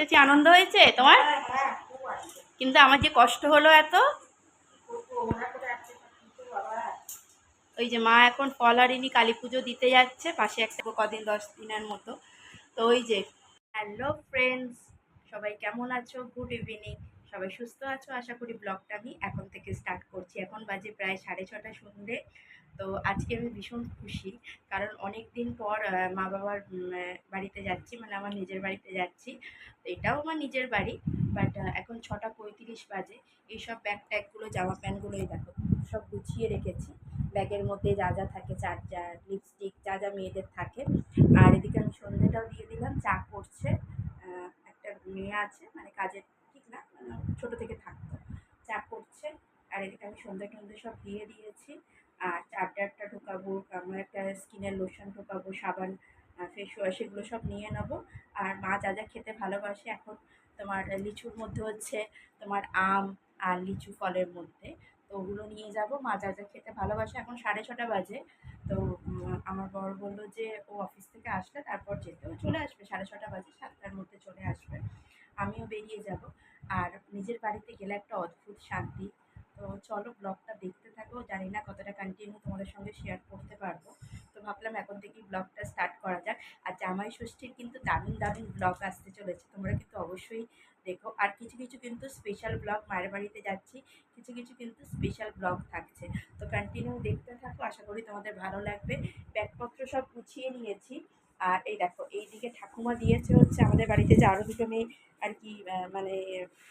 এসেছি আনন্দ হয়েছে তোমার? কিন্তু আমার যে কষ্ট হলো এত? ওই যে মা এখন ফলারিনি কালী পুজো দিতে যাচ্ছে পাশে একটা কদিন দশ দিনের মতো। তো ওই যে হ্যালো ফ্রেন্ডস সবাই কেমন আছো? গুড ইভিনিং সবাই সুস্থ আছো? আশা করি ব্লগটা আমি এখন থেকে স্টার্ট করছি। এখন বাজে প্রায় সাড়ে ছটা সন্ধে। তো আজকে আমি ভীষণ খুশি, কারণ অনেক দিন পর মা বাবার বাড়িতে যাচ্ছি মানে আমার নিজের বাড়িতে যাচ্ছি। এটাও আমার নিজের বাড়ি বাট এখন ছটা পঁয়ত্রিশ বাজে। এইসব ব্যাগ ট্যাগগুলো জামা প্যান্টগুলোই দেখো, সব গুছিয়ে রেখেছি। ব্যাগের মধ্যে যা যা থাকে চার্জার লিপস্টিক যা যা মেয়েদের থাকে। আর এদিকে আমি সন্ধ্যেটাও দিয়ে দিলাম, চা করছে একটা মেয়ে আছে মানে কাজের ঠিক না মানে ছোটো থেকে থাকতো চা করছে আর এদিকে আমি সন্ধ্যে টন্ধে সব দিয়ে দিয়েছি। আর চার্জারটা ঢোকাবো আমার একটা স্কিনের লোশন ঢোকাবো, সাবান ফেস ওয়াশ এগুলো সব নিয়ে নেব। আর মা যা যা খেতে ভালোবাসে এখন তোমার লিচুর মধ্যে হচ্ছে তোমার আম আর লিচু ফলের মধ্যে। তো ওগুলো নিয়ে যাব। মা যা যা খেতে ভালোবাসে এখন সাড়ে ছটা বাজে। তো আমার বর বলল যে ও অফিস থেকে আসলে তারপর যেতে। ও চলে আসবে, সাড়ে ছটা বাজে, সাতটার মধ্যে চলে আসবে। আমিও বেরিয়ে যাব। আর নিজের বাড়িতে গেলে একটা অদ্ভুত শান্তি। তো চলো ব্লগটা দেখতে থাকো। জানি না কতটা কন্টিনিউ তোমাদের সঙ্গে শেয়ার করতে পারব। তো ভাবলাম এখন থেকেই ব্লগটা স্টার্ট করা যাক। আর জামাই ষষ্ঠীর কিন্তু দারুণ দারুণ ব্লগ আসতে চলেছে। তোমরা কিন্তু অবশ্যই দেখো। আর কিছু কিছু কিন্তু স্পেশাল ব্লগ মায়ের বাড়িতে যাচ্ছি। কিছু কিছু কিন্তু স্পেশাল ব্লগ থাকছে। তো কন্টিনিউ দেখতে থাকো। আশা করি তোমাদের ভালো লাগবে। ব্যাগপত্র সব গুছিয়ে নিয়েছি। আর এই দেখো, এইদিকে ঠাকুমা দিয়েছে হচ্ছে আমাদের বাড়িতে যে আরও দুটো মেয়ে আর কি মানে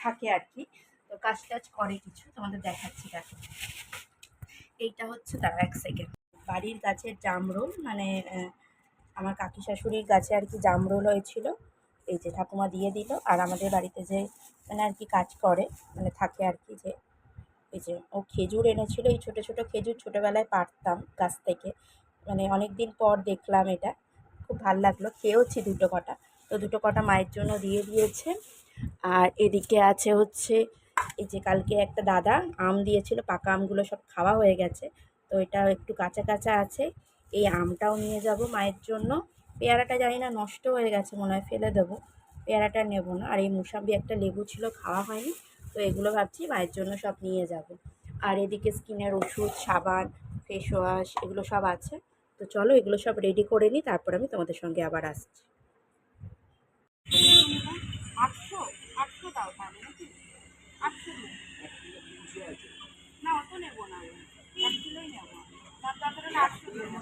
থাকে আর কি। কাজ টাজ করে কিছু, তোমাদের দেখাচ্ছি দেখো। এইটা হচ্ছে তার এক সেকেন্ড বাড়ির গাছের জামরুল মানে আমার কাকি শাশুড়ির গাছে আর কি জামরুল হয়েছিল। এই যে ঠাকুমা দিয়ে দিল, আর আমাদের বাড়িতে যে মানে আর কি কাজ করে মানে থাকে আর কি যে, এই যে ও খেজুর এনেছিল, এই ছোটো ছোটো খেজুর ছোটোবেলায় পারতাম গাছ থেকে। মানে অনেক দিন পর দেখলাম এটা, খুব ভালো লাগল, খেয়েওছি দুটো কটা। তো দুটো কটা মায়ের জন্য দিয়ে দিয়েছে। আর এদিকে আছে হচ্ছে এই যে কালকে একটা দাদা আম দিয়েছিল, পাকা আমগুলো সব খাওয়া হয়ে গেছে। তো এটা একটু কাঁচা কাঁচা আছে। এই আমটাও নিয়ে যাব মায়ের জন্য। পেয়ারাটা জানি না, নষ্ট হয়ে গেছে, মনে হয় ফেলে দেবো। পেয়ারাটা নেব না। আর এই মুসাম্বি একটা লেবু ছিল, খাওয়া হয়নি। তো এগুলো ভাবছি মায়ের জন্য সব নিয়ে যাব। আর এদিকে স্কিনের ওষুধ, সাবান ফেস ওয়াশ এগুলো সব আছে। তো চলো এগুলো সব রেডি করে নিই, তারপর আমি তোমাদের সঙ্গে আবার আসছি। আটশো দাও তাহলে নাকি আটশো না অত নেব না এক কিলোই নেব তার তারপরে না আটশো মতন তো আছে তাই দাও তুমি কেটে দিতে পারতে একটু ঠিক আছে, দাও।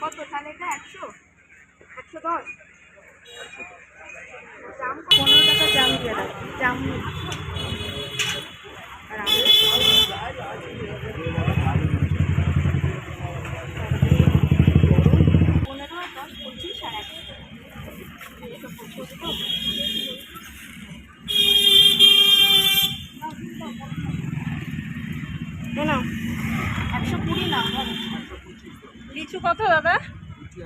কত? তাহলে এটা একশো। একশো দশ। জাম পনেরো টাকা জাম দিয়ে দাও। জাম আর আমি পনেরো আর দশ পঁচিশ আর একশো একশো পঁচিশ তো না না একশো কুড়ি না লিচু কত দাদা টাইম লাগবে সাত মিনিট লাগবে দাও,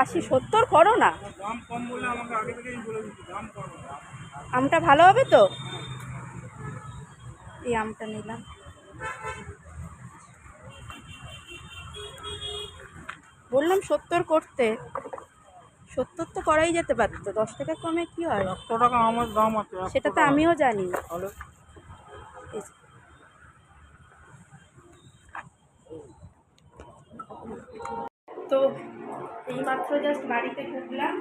আশি সত্তর করো না। আমটা ভালো হবে তো? এই আমটা নিলাম। বললাম সত্তর করতে। সত্তর তো করাই যেতে পারতো দশ টাকা কমে কি হয়? টাকা আমার দাম আছে সেটা তো আমিও জানি। তো এইমাত্র জাস্ট বাড়িতে ঢুকলাম।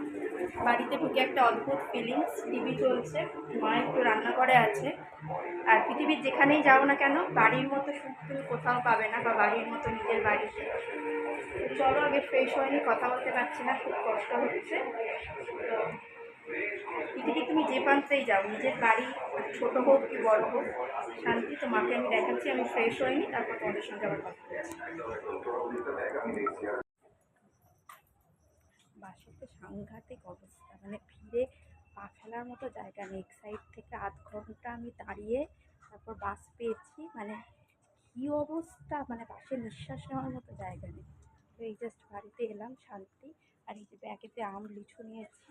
বাড়িতে ঢুকে একটা অদ্ভুত ফিলিংস টিভি চলছে, মা একটু রান্নাঘরে আছে। আর পৃথিবীর যেখানেই যাও না কেন, বাড়ির মতো সুখ তুমি কোথাও পাবে না, বা বাড়ির মতো নিজের বাড়িতে। চলো আগে ফ্রেশ হয়নি, কথা বলতে পারছি না, খুব কষ্ট হচ্ছে। তো পৃথিবী তুমি যে প্রান্তেই যাও, নিজের বাড়ি ছোট হোক কি বড় হোক, শান্তি তো মাকে আমি দেখাচ্ছি, আমি ফ্রেশ হইনি তারপর তোমাদের সঙ্গে আবার কথা বলছি। সাংঘাতিক অবস্থা। মানে ভিড়ে পা ফেলার মতো জায়গা নেই। এক সাইড থেকে আধ ঘণ্টা আমি দাঁড়িয়ে তারপর বাস পেয়েছি। মানে কী অবস্থা? মানে বাসে নিঃশ্বাস নেওয়ার মতো জায়গা নেই। তো এই জাস্ট বাড়িতে এলাম শান্তি। আর এই যে ব্যাগেতে আম, লিচু নিয়েছি।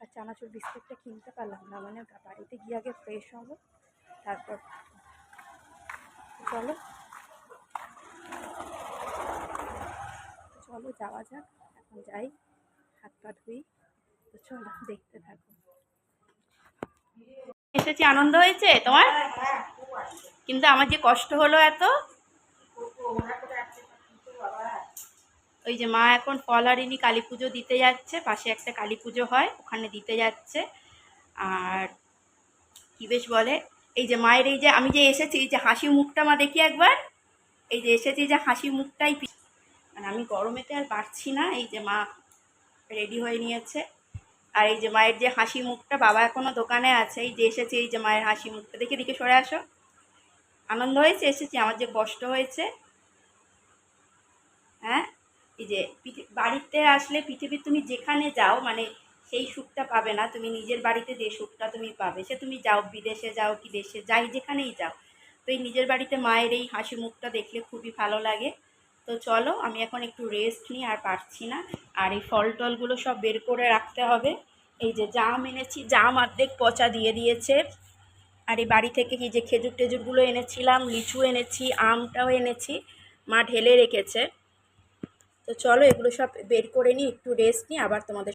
আর চানাচুর বিস্কুটটা কিনতে পারলাম না। মানে বাড়িতে গিয়ে আগে ফ্রেশ হব। তারপর চলো। চলো যাওয়া যাক। এখন যাই। হাত পা ধুই। তো চলো, দেখতে থাকো। এসেছি, আনন্দ হয়েছে তোমার? কিন্তু আমার যে কষ্ট হলো এত, ওই যে মা এখন ফলহারিণী কালী পুজো দিতে যাচ্ছে, পাশে একটা কালী পুজো হয়, ওখানে দিতে যাচ্ছে। আর কি বেশ বলে, এই যে মায়ের এই যে, আমি যে এসেছি, এই যে হাসি মুখটা মা দেখি একবার, এই যে এসেছি যে হাসি মুখটাই মানে আমি গরমেতে আর পারছি না, এই যে মা রেডি হয়ে নিয়েছে। আর এই যে মায়ের যে হাসি মুখটা বাবা এখনও দোকানে আছে, এই যে এসেছে, এই যে মায়ের হাসি মুখটা। দেখে দিকে সরে আসো। আনন্দ হয়েছে, এসেছি। আমার যে কষ্ট হয়েছে হ্যাঁ? এই যে বাড়িতে আসলে পৃথিবীর তুমি যেখানে যাও মানে সেই সুখটা পাবে না। তুমি নিজের বাড়িতে যে সুখটা তুমি পাবে, সে তুমি যাও, বিদেশে যাও, কি দেশে যাই, যেখানেই যাও। তো এই নিজের বাড়িতে মায়ের এই হাসি মুখটা দেখলে খুবই ভালো লাগে। তো চলো, আমি এখন একটু রেস্ট নিই আর পারছি না। আর এই ফল টলগুলো সব বের করে রাখতে হবে। এই যে জাম এনেছি, জাম অর্ধেক পচা দিয়ে দিয়েছে। আর এই বাড়ি থেকে কি যে খেজুর টেজুরগুলো এনেছিলাম, লিচু এনেছি, আমটাও এনেছি, মা ঢেলে রেখেছে। তো চলো, এগুলো সব বের করে নিই, একটু রেস্ট নিই, আবার তোমাদের